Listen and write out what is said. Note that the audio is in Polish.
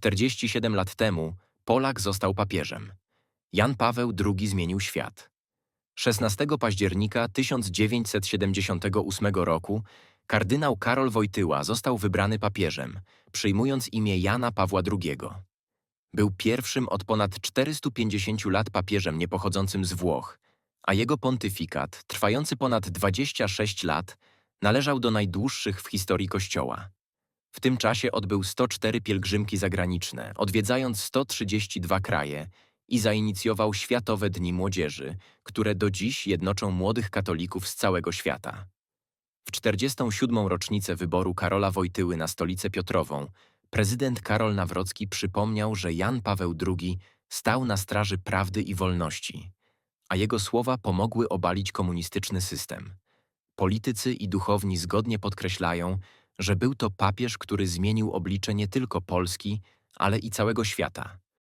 47 lat temu Polak został papieżem. Jan Paweł II zmienił świat. 16 października 1978 roku kardynał Karol Wojtyła został wybrany papieżem, przyjmując imię Jana Pawła II. Był pierwszym od ponad 450 lat papieżem niepochodzącym z Włoch, a jego pontyfikat, trwający ponad 26 lat, należał do najdłuższych w historii Kościoła. W tym czasie odbył 104 pielgrzymki zagraniczne, odwiedzając 132 kraje i zainicjował Światowe Dni Młodzieży, które do dziś jednoczą młodych katolików z całego świata. W 47. rocznicę wyboru Karola Wojtyły na stolicę Piotrową prezydent Karol Nawrocki przypomniał, że Jan Paweł II stał na straży prawdy i wolności, a jego słowa pomogły obalić komunistyczny system. Politycy i duchowni zgodnie podkreślają, że był to papież, który zmienił oblicze nie tylko Polski, ale i całego świata.